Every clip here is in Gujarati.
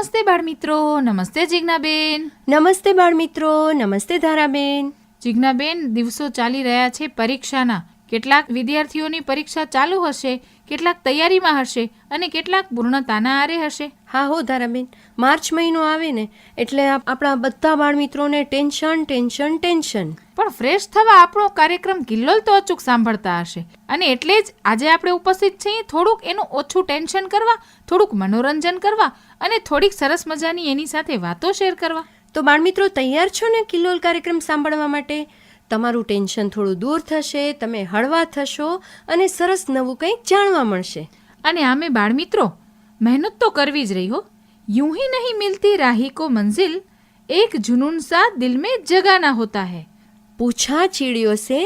નમસ્તે બાળમિત્રો નમસ્તે જિજ્ઞાબેન. નમસ્તે બાળમિત્રો નમસ્તે ધારાબેન. જિજ્ઞાબેન દિવસો ચાલી રહ્યા છે પરીક્ષાના. કેટલાક વિદ્યાર્થીઓની પરીક્ષા ચાલુ હશે કેટલાક તૈયારીમાં હશે અને કેટલાક પૂર્ણતાના આરે હશે. હા હો ધારાબેન. માર્ચ મહિનો આવે ને એટલે આપણા બધા બાળમિત્રોને ટેન્શન ટેન્શન ટેન્શન. પણ ફ્રેશ થવા આપણો કાર્યક્રમ કિલ્લોલ તો અચૂક સાંભળતા હશે. અને એટલે જ આજે આપણે ઉપસ્થિત છીએ થોડુંક એનું ઓછું ટેન્શન કરવા થોડુંક મનોરંજન કરવા અને થોડીક સરસ મજાની એની સાથે વાતો શેર કરવા. તો બાળમિત્રો તૈયાર છો ને કિલ્લોલ કાર્યક્રમ સાંભળવા માટે? તમારું ટેન્શન થોડું દૂર થશે તમે હળવા થશો અને સરસ નવું કંઈક જાણવા મળશે. અને આમે બાળમિત્રો મહેનત તો કરવી જ રહી હો यूं ही नहीं मिलती राही को मंजिल एक जुनून सा दिल में जगाना होता है पूछा चिड़ियों से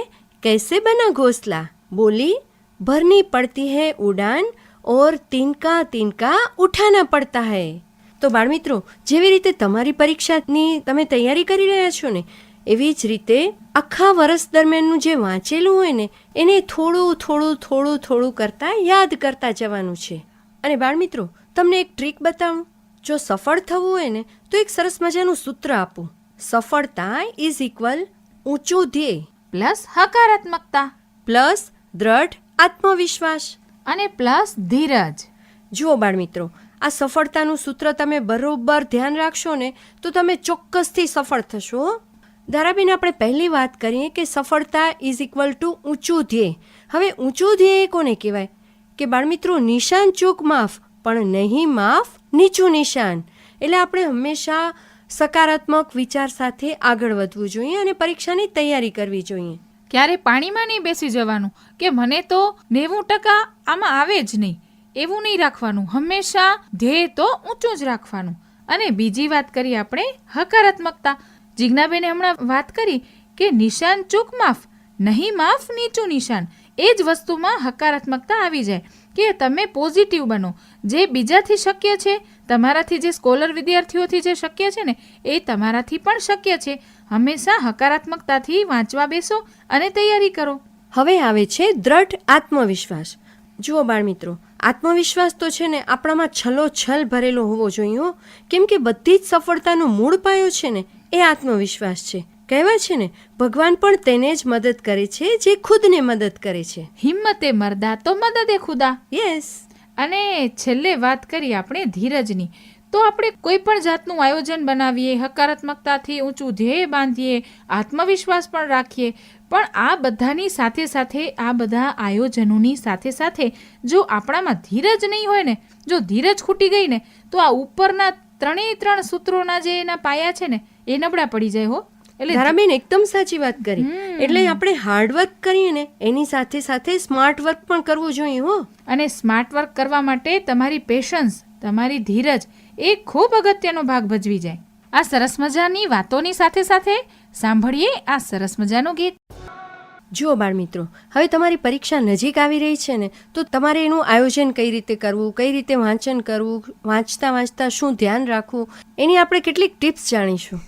कैसे बना घोंसला बोली भरनी पड़ती है उड़ान और तिनका तिनका उठाना પડતા હૈ તો બાળમિત્રો જેવી રીતે તમારી પરીક્ષાની તમે તૈયારી કરી રહ્યા છો ને એવી જ રીતે આખા વર્ષ દરમિયાનનું જે વાંચેલું હોય ને એને થોડું થોડું થોડું થોડું કરતાં યાદ કરતા જવાનું છે અને બાળમિત્રો તમને એક ટ્રીક બતાવું. જો સફળ થવું હોય ને તો એક સરસ મજાનું સૂત્ર આપું. સફળતા ઇઝ ઇક્વલ ઊંચું ધ્યેય પ્લસ હકારાત્મકતા. પ્લસ દ્રઢ આત્મવિશ્વાસ. અને પ્લસ ધીરજ. જુઓ બાળમિત્રો આ સફળતાનું સૂત્ર તમે બરોબર ધ્યાન રાખશો ને તો તમે ચોક્કસથી સફળ થશો. ધારાબેન આપણે પહેલી વાત કરીએ કે સફળતા ઇઝ ઇક્વલ ટુ ઊંચું ધ્યેય. હવે ઊંચું ધ્યેય કોને કહેવાય? કે બાળમિત્રો નિશાન ચૂક માફ, પણ નહીં માફ નીચું નિશાન. એટલે આપણે હંમેશા સકારાત્મક વિચાર સાથે આગળ વધવું જોઈએ અને પરીક્ષાની તૈયારી કરવી જોઈએ. ક્યારે પાણીમાં નહીં બેસી જવાનું? કે મને તો નેવું ટકા આમાં આવે જ નહીં. એવું નહીં રાખવાનું. હંમેશા ધ્યેય તો ઊંચું જ રાખવાનું. અને બીજી વાત કરી આપણે હકારાત્મકતા. જિજ્ઞાબેને હમણાં વાત કરી કે નિશાન ચૂક માફ, નહીં માફ નીચું નિશાન. એ જ વસ્તુમાં હકારાત્મકતા આવી જાય કે તમે પોઝિટિવ બનો. જે બીજાથી શક્ય છે, તમારાથી જે સ્કોલર વિદ્યાર્થીઓથી જે શક્ય છે ને, એ તમારાથી પણ શક્ય છે. હંમેશા હકારાત્મકતાથી વાંચવા બેસો અને તૈયારી કરો. હવે આવે છે દ્રઢ આત્મવિશ્વાસ. જુઓ બાળમિત્રો, આત્મવિશ્વાસ તો છે ને, આપણામાં છલો છલ ભરેલો હોવો જોઈએ કેમ કે બધી જ સફળતાનો મૂળ પાયો છે ને, એ આત્મવિશ્વાસ છે. કહેવાય છે ને ભગવાન પણ તેને જ મદદ કરે છે જે ખુદને મદદ કરે છે. હિંમતે મરદા તો મદદે ખુદા. યસ અને છેલ્લે વાત કરી આપણે ધીરજની. તો આપણે કોઈ પણ જાતનું આયોજન બનાવીએ હકારાત્મકતાથી ઊંચું ધ્યેય બાંધીએ આત્મવિશ્વાસ પણ રાખીએ પણ આ બધાની સાથે સાથે આ બધા આયોજનોની સાથે સાથે જો આપણામાં ધીરજ નહીં હોય ને જો ધીરજ ખૂટી ગઈ ને તો આ ઉપરના ત્રણેય ત્રણ સૂત્રોના જે એના પાયા છે ને એ નબળા પડી જાય હો. એટલે ધારાબેન એકદમ સાચી વાત કરી. એટલે આપણે હાર્ડવર્ક કરીએ ને એની સાથે સાથે સ્માર્ટ વર્ક પણ કરવું જોઈએ હો. અને સ્માર્ટ વર્ક કરવા માટે તમારી પેશન્સ તમારી ધીરજ એ ખૂબ અગત્યનો ભાગ ભજવી જાય. આ સરસ મજાની વાતોની સાથે સાથે સાંભળીએ આ સરસ મજાનું ગીત. જુઓ બાળમિત્રો હવે તમારી પરીક્ષા નજીક આવી રહી છે ને તો તમારે એનું આયોજન કઈ રીતે કરવું કઈ રીતે વાંચન કરવું વાંચતા વાંચતા શું ધ્યાન રાખવું એની આપણે કેટલીક ટિપ્સ જાણીશું.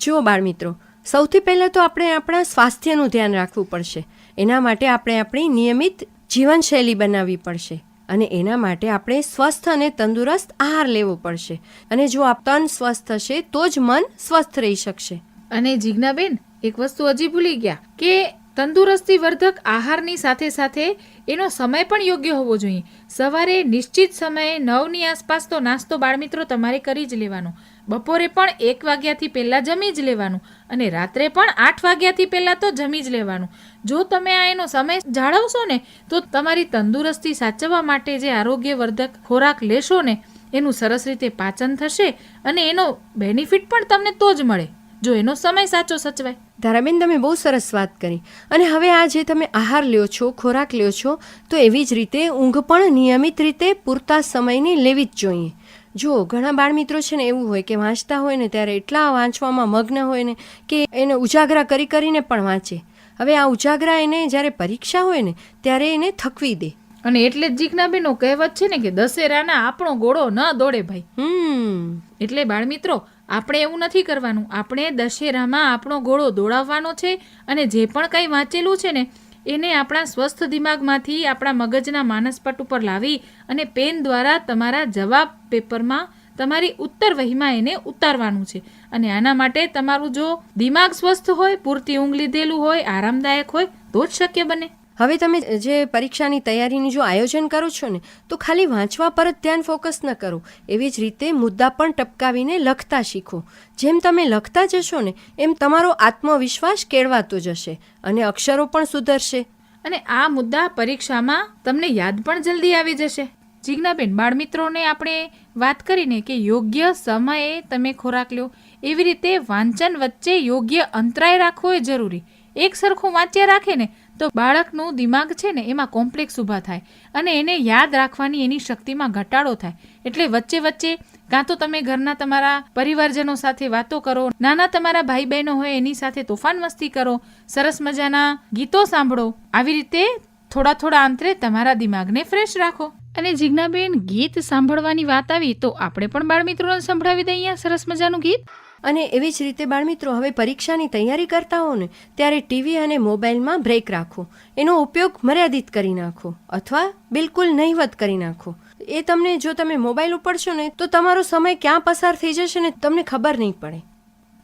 જુઓ બાળમિત્રો સૌથી પહેલાં તો આપણે આપણા સ્વાસ્થ્યનું ધ્યાન રાખવું પડશે. એના માટે આપણે આપણી નિયમિત જીવનશૈલી બનાવવી પડશે. અને એના માટે આપણે સ્વસ્થ અને તંદુરસ્ત આહાર લેવો પડશે. અને જો આપ તન સ્વસ્થ હશે, તો જ મન સ્વસ્થ રહી શકશે. અને જિજ્ઞાબેન, એક વસ્તુ હજી ભૂલી ગયા કે તંદુરસ્તી વર્ધક આહારની સાથે સાથે એનો સમય પણ યોગ્ય હોવો જોઈએ. સવારે નિશ્ચિત સમયે નવની આસપાસ તો નાસ્તો બાળમિત્રો તમારે કરી જ લેવાનો. બપોરે પણ એક વાગ્યાથી પહેલાં જમી જ લેવાનું અને રાત્રે પણ આઠ વાગ્યાથી પહેલાં તો જમી જ લેવાનું. જો તમે આ એનો સમય જાળવશો ને, તો તમારી તંદુરસ્તી સાચવવા માટે જે આરોગ્યવર્ધક ખોરાક લેશો ને, એનું સરસ રીતે પાચન થશે અને એનો બેનિફિટ પણ તમને તો જ મળે. જો એનો સમય સાચો સચવાય. ધારાબેન, તમે બહુ સરસ વાત કરી. અને હવે આ જે તમે આહાર લ્યો છો, ખોરાક લ્યો છો, તો એવી જ રીતે ઊંઘ પણ નિયમિત રીતે પૂરતા સમયની લેવી જ જોઈએ. જો ઘણા બાળમિત્રો છે ને એવું હોય કે વાંચતા હોય ને ત્યારે એટલા વાંચવામાં મગ્ન હોય ને કે એને ઉજાગરા કરી કરીને પણ વાંચે. હવે આ ઉજાગરા એને જ્યારે પરીક્ષા હોય ને ત્યારે એને થકવી દે. અને એટલે જ જીજ્ઞાબેનો કહેવત છે ને કે દશેરાના આપણો ગોળો ન દોડે ભાઈ. હમ. એટલે બાળમિત્રો આપણે એવું નથી કરવાનું. આપણે દશેરામાં આપણો ઘોડો દોડાવવાનો છે અને જે પણ કંઈ વાંચેલું છે ને એને આપણા સ્વસ્થ દિમાગમાંથી આપણા મગજના માનસપટ ઉપર લાવી અને પેન દ્વારા તમારા જવાબ પેપરમાં તમારી ઉત્તર વહીમાં એને ઉતારવાનું છે. અને આના માટે તમારું જો દિમાગ સ્વસ્થ હોય, પૂરતી ઊંઘ લીધેલું હોય, આરામદાયક હોય, તો જ શક્ય બને. હવે તમે જે પરીક્ષાની તૈયારીનું જો આયોજન કરો છો ને, તો ખાલી વાંચવા પર જ ધ્યાન ફોકસ ન કરો. એવી જ રીતે મુદ્દા પણ ટપકાવીને લખતા શીખો. જેમ તમે લખતા જશો ને, એમ તમારો આત્મવિશ્વાસ કેળવાતો જશે અને અક્ષરો પણ સુધરશે. અને આ મુદ્દા પરીક્ષામાં તમને યાદ પણ જલ્દી આવી જશે. જિજ્ઞાબેન, બાળમિત્રોને આપણે વાત કરીને કે યોગ્ય સમયે તમે ખોરાક લો. એવી રીતે વાંચન વચ્ચે યોગ્ય અંતરાય રાખવો એ જરૂરી. એક સરખું વાંચ્યા રાખે ને તો બાળકનું દિમાગ છે ને એમાં કોમ્પ્લેક્સ ઊભા થાય અને એને યાદ રાખવાની એની શક્તિમાં ઘટાડો થાય. એટલે વચ્ચે વચ્ચે કાં તો તમે ઘરના તમારા પરિવારજનો સાથે વાતો કરો, નાના તમારા ભાઈ બહેનો હોય એની સાથે તોફાન મસ્તી કરો, સરસ મજાના ગીતો સાંભળો, આવી રીતે થોડા થોડા અંતરે તમારા દિમાગને ફ્રેશ રાખો. અને જિજ્ઞાબેન ગીત સાંભળવાની વાત આવી તો આપણે પણ બાળમિત્રોને સંભળાવી દઈએ સરસ મજાનું ગીત. અને એવી જ રીતે બાળમિત્રો હવે પરીક્ષાની તૈયારી કરતા હો ને ત્યારે ટીવી અને મોબાઈલમાં બ્રેક રાખો. એનો ઉપયોગ મર્યાદિત કરી નાખો, અથવા બિલકુલ નહીવત કરી નાખો. એ તમને જો તમે મોબાઈલ ઉપડશો ને, તો તમારો સમય ક્યાં પસાર થઈ જશે ને તમને ખબર નહીં પડે.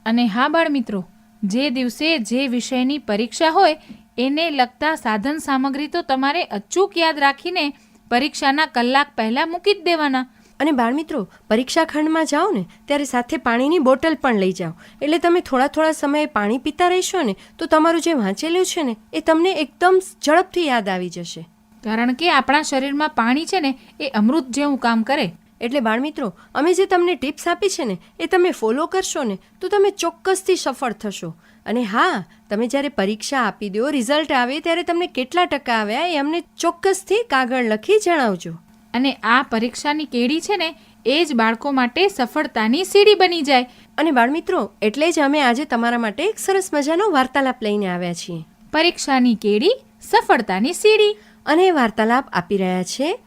અને હા બાળમિત્રો, જે દિવસે જે વિષયની પરીક્ષા હોય, એને લગતા સાધન સામગ્રી તો તમારે અચૂક યાદ રાખીને પરીક્ષાના કલાક પહેલાં મૂકી જ દેવાના. અને બાળમિત્રો પરીક્ષા ખંડમાં જાઓ ને ત્યારે સાથે પાણીની બોટલ પણ લઈ જાઓ. એટલે તમે થોડા થોડા સમયે પાણી પીતા રહેશો ને તો તમારું જે વાંચેલું છે ને એ તમને એકદમ ઝડપથી યાદ આવી જશે. કારણ કે આપણા શરીરમાં પાણી છે ને એ અમૃત જેવું કામ કરે. એટલે બાળમિત્રો અમે જે તમને ટિપ્સ આપી છે ને એ તમે ફોલો કરશો ને તો તમે ચોક્કસથી સફળ થશો. અને હા તમે જ્યારે પરીક્ષા આપી દો રિઝલ્ટ આવે ત્યારે તમને કેટલા ટકા આવ્યા એ અમને ચોક્કસથી કાગળ લખી જણાવજો. અને આ પરીક્ષાની કેડી છે ને એ જ બાળકો માટે સફળતાની સીડી બની જાય. અને બાળમિત્રો એટલે જ અમે આજે તમારા માટે એક સરસ મજાનો વાર્તાલાપ લઈને આવ્યા છીએ. પરીક્ષાની કેડી સફળતાની સીડી. અને વાર્તાલાપ આપી રહ્યા છે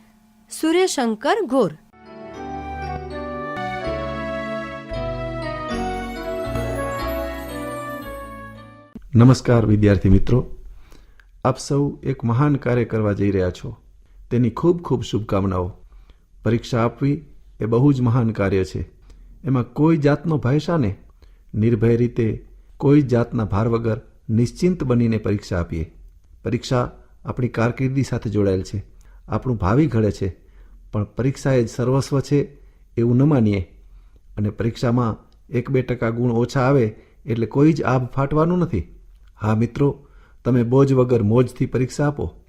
સૂર્યશંકર ગોર. નમસ્કાર વિદ્યાર્થી મિત્રો. આપ સૌ એક મહાન કાર્ય કરવા જઈ રહ્યા છો. તેની ખૂબ ખૂબ શુભકામનાઓ. પરીક્ષા આપવી એ બહુ જ મહાન કાર્ય છે. એમાં કોઈ જાતનો ભય શાને નિર્ભય રીતે કોઈ જાતના ભાર વગર નિશ્ચિંત બનીને પરીક્ષા આપીએ. પરીક્ષા આપણી કારકિર્દી સાથે જોડાયેલ છે. આપણું ભાવિ ઘડે છે. પણ પરીક્ષા એ જ સર્વસ્વ છે એવું ન માનીએ. અને પરીક્ષામાં એક બે ટકા ગુણ ઓછા આવે એટલે કોઈ જ આભ ફાટવાનું નથી. હા મિત્રો, તમે બોજ વગર મોજથી પરીક્ષા આપો.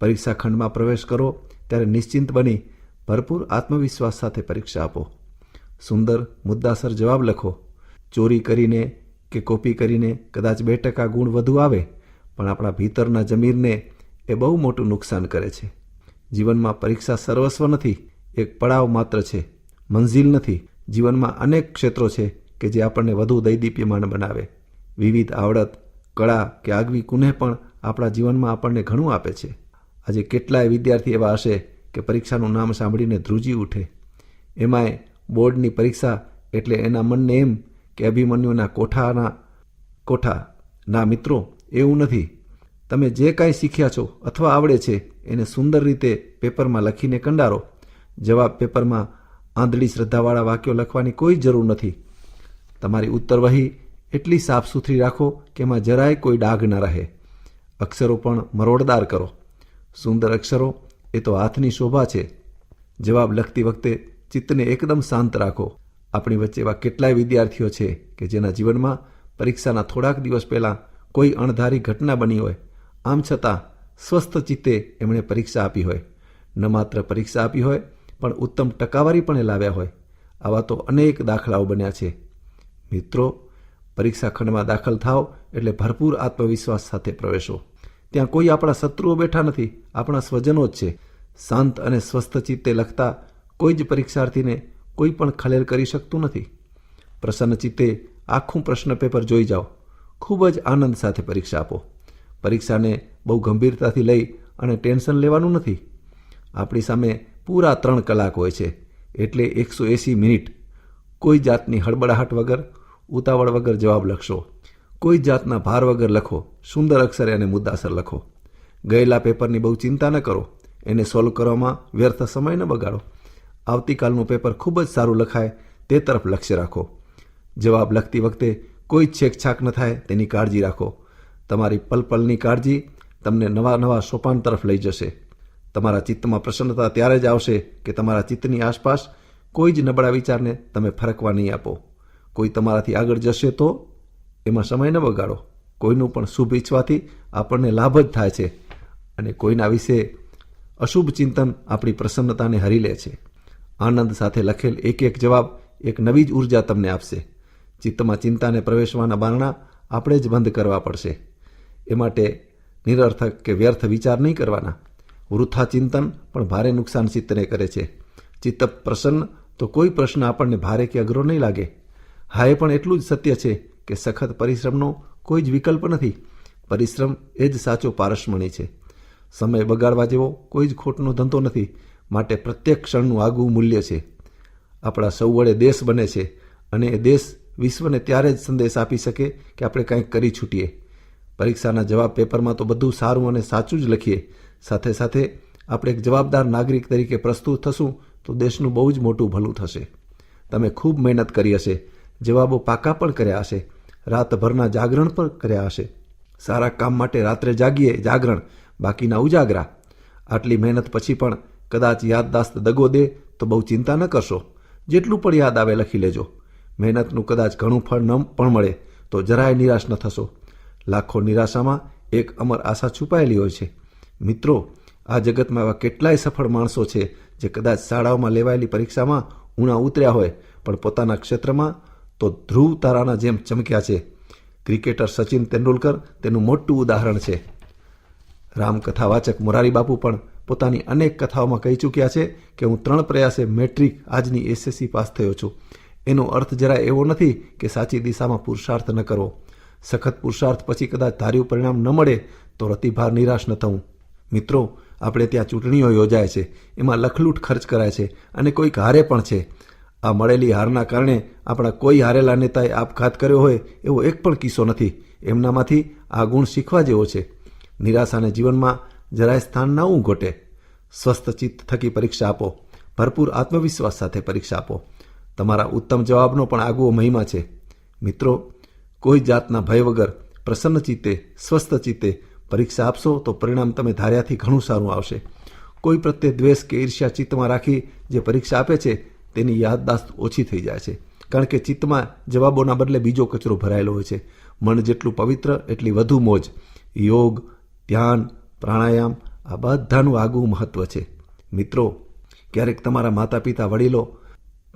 પરીક્ષા ખંડમાં પ્રવેશ કરો, ત્યારે નિશ્ચિંત બની ભરપૂર આત્મવિશ્વાસ સાથે પરીક્ષા આપો. સુંદર મુદ્દાસર જવાબ લખો. ચોરી કરીને કે કોપી કરીને કદાચ બે ટકા ગુણ વધુ આવે, પણ આપણા ભીતરના જમીરને એ બહુ મોટું નુકસાન કરે છે. જીવનમાં પરીક્ષા સર્વસ્વ નથી, એક પડાવ માત્ર છે, મંઝિલ નથી. જીવનમાં અનેક ક્ષેત્રો છે કે જે આપણને વધુ દૈદીપ્યમાન બનાવે. વિવિધ આવડત, કળા કે આગવી કુને પણ આપણા જીવનમાં આપણને ઘણું આપે છે. આજે કેટલાય વિદ્યાર્થી એવા હશે કે પરીક્ષાનું નામ સાંભળીને ધ્રુજી ઉઠે. એમાંય બોર્ડની પરીક્ષા એટલે એના મનને એમ કે અભિમન્યુના કોઠાના કોઠા. ના મિત્રો, એવું નથી. તમે જે કાંઈ શીખ્યા છો અથવા આવડે છે એને સુંદર રીતે પેપરમાં લખીને કંડારો. જવાબ પેપરમાં આંધળી શ્રદ્ધાવાળા વાક્યો લખવાની કોઈ જરૂર નથી. તમારી ઉત્તર વહી એટલી સાફ સુથરી રાખો કે એમાં જરાય કોઈ ડાઘ ન રહે. અક્ષરો પણ મરોડદાર કરો. સુંદર અક્ષરો એ તો હાથની શોભા છે. જવાબ લખતી વખતે ચિત્તને એકદમ શાંત રાખો. આપણી વચ્ચે એવા કેટલાય વિદ્યાર્થીઓ છે કે જેના જીવનમાં પરીક્ષાના થોડાક દિવસ પહેલાં કોઈ અણધારી ઘટના બની હોય. આમ છતાં સ્વસ્થ ચિત્તે એમણે પરીક્ષા આપી હોય. ન માત્ર પરીક્ષા આપી હોય, પણ ઉત્તમ ટકાવારી પણ એ લાવ્યા હોય. આવા તો અનેક દાખલાઓ બન્યા છે. મિત્રો, પરીક્ષા ખંડમાં દાખલ થાઓ એટલે ભરપૂર આત્મવિશ્વાસ સાથે પ્રવેશો. ત્યાં કોઈ આપણા શત્રુઓ બેઠા નથી, આપણા સ્વજનો જ છે. શાંત અને સ્વસ્થ ચિત્તે લખતા કોઈ જ પરીક્ષાર્થીને કોઈ પણ ખલેલ કરી શકતું નથી. પ્રસન્ન ચિત્તે આખું પ્રશ્ન પેપર જોઈ જાઓ. ખૂબ જ આનંદ સાથે પરીક્ષા આપો. પરીક્ષાને બહુ ગંભીરતાથી લઈ અને ટેન્શન લેવાનું નથી. આપણી સામે પૂરા ત્રણ કલાક હોય છે, એટલે એકસો એંસી મિનિટ. કોઈ જાતની હડબડાહટ વગર, ઉતાવળ વગર જવાબ લખશો. કોઈ જાતના ભાર વગર લખો, સુંદર અક્ષરે અને મુદ્દાસર લખો. ગયેલા પેપરની બહુ ચિંતા ન કરો, એને સોલ્વ કરવામાં વ્યર્થ સમય ન બગાડો. આવતીકાલનું પેપર ખૂબ જ સારું લખાય, તે તરફ લક્ષ્ય રાખો. જવાબ લખતી વખતે કોઈ છેકછાક ન થાય, તેની કાળજી રાખો. તમારી પલપલની કાળજી તમને નવા નવા સોપાન તરફ લઈ જશે. તમારા ચિત્તમાં પ્રસન્નતા ત્યારે જ આવશે કે તમારા ચિત્તની આસપાસ કોઈ જ નબળા વિચારને તમે ફરકવા નહીં આપો. કોઈ તમારાથી આગળ જશે તો એમાં સમય ન બગાડો. કોઈનું પણ શુભ ઈચ્છવાથી આપણને લાભ જ થાય છે અને કોઈના વિશે અશુભ ચિંતન આપણી પ્રસન્નતાને હરી લે છે. આનંદ સાથે લખેલ એક એક જવાબ એક નવી જ ઊર્જા તમને આપશે. ચિત્તમાં ચિંતાને પ્રવેશવાના બારણા આપણે જ બંધ કરવા પડશે. એ માટે નિરર્થક કે વ્યર્થ વિચાર નહીં કરવાના. વૃથા ચિંતન પણ ભારે નુકસાન ચિત્તને કરે છે. ચિત્ત પ્રસન્ન તો કોઈ પ્રશ્ન આપણને ભારે કે અઘરો નહીં લાગે. હા, એ પણ એટલું જ સત્ય છે કે સખત પરિશ્રમનો કોઈ જ વિકલ્પ નથી. પરિશ્રમ એ જ સાચો પારસમણી છે. સમય બગાડવા જેવો કોઈ જ ખોટનો ધંધો નથી. માટે પ્રત્યેક ક્ષણનું આગવું મૂલ્ય છે. આપણા સૌ વડે દેશ બને છે અને એ દેશ વિશ્વને ત્યારે જ સંદેશ આપી શકે કે આપણે કંઈક કરી છૂટીએ. પરીક્ષાના જવાબ પેપરમાં તો બધું સારું અને સાચું જ લખીએ. સાથે સાથે આપણે એક જવાબદાર નાગરિક તરીકે પ્રસ્તુત થશું તો દેશનું બહુ જ મોટું ભલું થશે. તમે ખૂબ મહેનત કરી હશે. જવાબો પાકા પણ કર્યા હશે. રાતભરના જાગરણ પણ કર્યા હશે. સારા કામ માટે રાત્રે જાગીએ, જાગરણ. બાકીના ઉજાગરા. આટલી મહેનત પછી પણ કદાચ યાદદાસ્ત દગો દે તો બહુ ચિંતા ન કરશો. જેટલું પણ યાદ આવે લખી લેજો. મહેનતનું કદાચ ઘણું ફળ ન પણ મળે તો જરાય નિરાશ ન થશો. લાખો નિરાશામાં એક અમર આશા છુપાયેલી હોય છે. મિત્રો, આ જગતમાં એવા કેટલાય સફળ માણસો છે જે કદાચ શાળાઓમાં લેવાયેલી પરીક્ષામાં ઉણા ઉતર્યા હોય, પણ પોતાના ક્ષેત્રમાં તો ધ્રુવ તારાના જેમ ચમક્યા છે. ક્રિકેટર સચિન તેંડુલકર તેનું મોટું ઉદાહરણ છે. રામકથાવાચક મોરારી બાપુ પણ પોતાની અનેક કથાઓમાં કહી ચૂક્યા છે કે હું ત્રણ પ્રયાસે મેટ્રિક આજની એસએસસી પાસ થયો છું. એનો અર્થ જરા એવો નથી કે સાચી દિશામાં પુરુષાર્થ ન કરવો. સખત પુરુષાર્થ પછી કદાચ ધાર્યું પરિણામ ન મળે તો રતિભાર નિરાશ ન થવું. મિત્રો, આપણે ત્યાં ચૂંટણીઓ યોજાય છે. એમાં લખલૂટ ખર્ચ કરાય છે અને કોઈક હારે પણ છે. આ મળેલી હારના કારણે આપણા કોઈ હારેલા નેતાએ આપઘાત કર્યો હોય એવો એક પણ કિસ્સો નથી. એમનામાંથી આ ગુણ શીખવા જેવો છે. નિરાશાને જીવનમાં જરાય સ્થાન ના ઘટે સ્વસ્થ ચિત્ત થકી પરીક્ષા આપો. ભરપૂર આત્મવિશ્વાસ સાથે પરીક્ષા આપો. તમારા ઉત્તમ જવાબનો પણ આગવો મહિમા છે. મિત્રો, કોઈ જાતના ભય વગર પ્રસન્ન ચિત્તે, સ્વસ્થ ચિત્તે પરીક્ષા આપશો તો પરિણામ તમે ધાર્યાથી ઘણું સારું આવશે. કોઈ પ્રત્યે દ્વેષ કે ઈર્ષ્યા ચિત્તમાં રાખી જે પરીક્ષા આપે છે તેની યાદદાસ્ત ઓછી થઈ જાય છે. કારણ કે ચિત્તમાં જવાબોના બદલે બીજો કચરો ભરાયેલો હોય છે. મન જેટલું પવિત્ર, એટલી વધુ મોજ. યોગ, ધ્યાન, પ્રાણાયામ, આ બધાનું આગવું મહત્વ છે. મિત્રો, ક્યારેક તમારા માતા પિતા વડીલો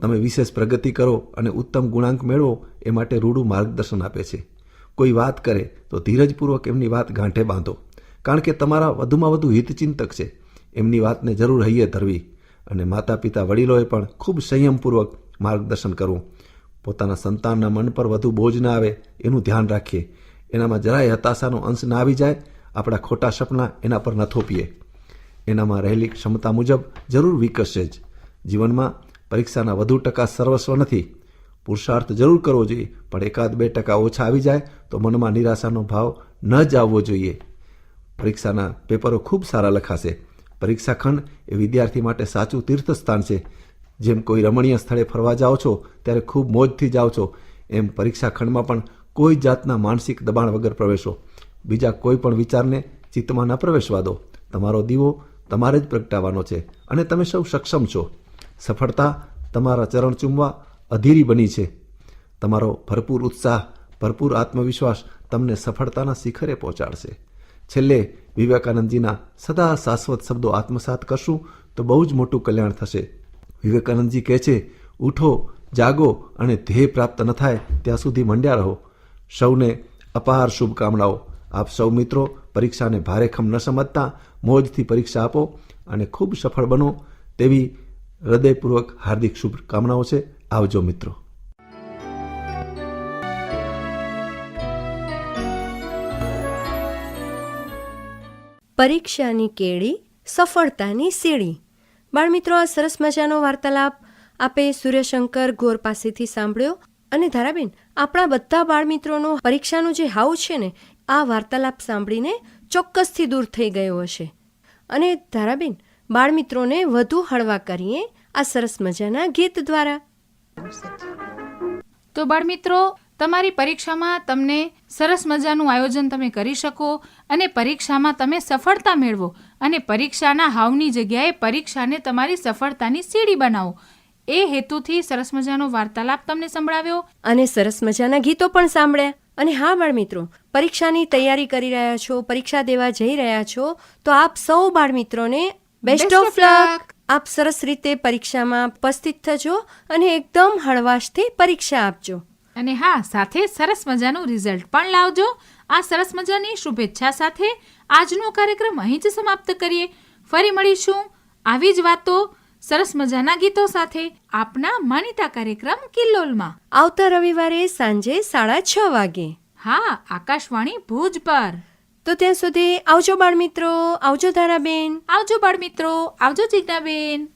તમે વિશેષ પ્રગતિ કરો અને ઉત્તમ ગુણાંક મેળવો, એ માટે રૂડું માર્ગદર્શન આપે છે. કોઈ વાત કરે તો ધીરજપૂર્વક એમની વાત ગાંઠે બાંધો. કારણ કે તમારા વધુમાં વધુ હિતચિંતક છે. એમની વાતને જરૂર હૈયે ધરવી. અને માતા પિતા વડીલોએ પણ ખૂબ સંયમપૂર્વક માર્ગદર્શન કરવું. પોતાના સંતાનના મન પર વધુ બોજ ના આવે એનું ધ્યાન રાખીએ. એનામાં જરાય હતાશાનો અંશ ના આવી જાય, આપણા ખોટા સપના એના પર ન થોપીએ. એનામાં રહેલી ક્ષમતા મુજબ જરૂર વિકસશે જ. જીવનમાં પરીક્ષાના વધુ ટકા સર્વસ્વ નથી. પુરુષાર્થ જરૂર કરવો જોઈએ, પણ એકાદ બે ટકા ઓછા આવી જાય તો મનમાં નિરાશાનો ભાવ ન જ આવવો જોઈએ. પરીક્ષાના પેપરો ખૂબ સારા લખાશે. પરીક્ષા ખંડ એ વિદ્યાર્થી માટે સાચું તીર્થસ્થાન છે. જેમ કોઈ રમણીય સ્થળે ફરવા જાઓ છો, ત્યારે ખૂબ મોજથી જાઓ છો. એમ પરીક્ષા ખંડમાં પણ કોઈ જાતના માનસિક દબાણ વગર પ્રવેશો. બીજા કોઈ પણ વિચારને ચિત્તમાં ન પ્રવેશવા દો. તમારો દીવો તમારે જ પ્રગટાવવાનો છે અને તમે સૌ સક્ષમ છો. સફળતા તમારા ચરણ ચૂમવા અધીરી બની છે. તમારો ભરપૂર ઉત્સાહ, ભરપૂર આત્મવિશ્વાસ તમને સફળતાના શિખરે પહોંચાડશે. છેલ્લે વિવેકાનંદજીના સદા શાશ્વત શબ્દો આત્મસાત કરશું તો બહુ જ મોટું કલ્યાણ થશે. વિવેકાનંદજી કહે છે, ઉઠો, જાગો અને ધ્યેય પ્રાપ્ત ન થાય ત્યાં સુધી મંડ્યા રહો. સૌને અપાર શુભકામનાઓ. આપ સૌ મિત્રો પરીક્ષાને ભારેખમ ન સમજતા, મોજથી પરીક્ષા આપો અને ખૂબ સફળ બનો તેવી હૃદયપૂર્વક હાર્દિક શુભકામનાઓ છે. આવજો મિત્રો. પરીક્ષાની કેળી, સફળતાની સીડી. બાળમિત્રો આ સરસ મજાનો વાર્તાલાપ આપે સૂર્યશંકર ગોર પાસેથી સાંભળ્યો અને ધારાબેન, આપણા બધા બાળમિત્રોનો પરીક્ષાનું જે હાવ છે ને, આ વાર્તાલાપ સાંભળીને ચોક્કસથી દૂર થઈ ગયો હશે. અને ધારાબેન બાળમિત્રોને વધુ હળવા કરીએ આ સરસ મજાના ગીત દ્વારા. તો બાળમિત્રો તમારી પરીક્ષામાં તમને સરસ મજાનું આયોજન તમે કરી શકો અને પરીક્ષામાં તમે સફળતા મેળવો અને પરીક્ષાના હાવની જગ્યાએ પરીક્ષાને તમારી સફળતાની સીડી બનાવો. એ હેતુથી સરસ મજાનો વાર્તાલાપ તમને સંભળાવ્યો. અને સરસ મજાના ગીતો પણ સાંભળ્યા. અને હા બાળમિત્રો પરીક્ષાની તૈયારી કરી રહ્યા છો પરીક્ષા દેવા જઈ રહ્યા છો તો આપ સૌ બાળમિત્રોને બેસ્ટ ઓફ લક આપ સરસ રીતે પરીક્ષામાં ઉપસ્થિત થજો અને એકદમ હળવાશથી પરીક્ષા આપજો. અને હા સાથે સરસ મજાનું રિઝલ્ટ પણ લાવજો. આ સરસ મજાની શુભેચ્છા સાથે આજનો કાર્યક્રમ અહીં જ સમાપ્ત કરીએ. ફરી મળીશું આવી જ વાતો સરસ મજાના ગીતો સાથે આપના માનીતા કાર્યક્રમ કિલ્લોલમાં. આવતા રવિવારે સાંજે સાડા છ વાગે. હા આકાશવાણી ભુજ પર. તો ત્યાં સુધી આવજો બાળમિત્રો આવજો ધારાબેન. આવજો બાળ મિત્રો આવજો જિજ્ઞાબેન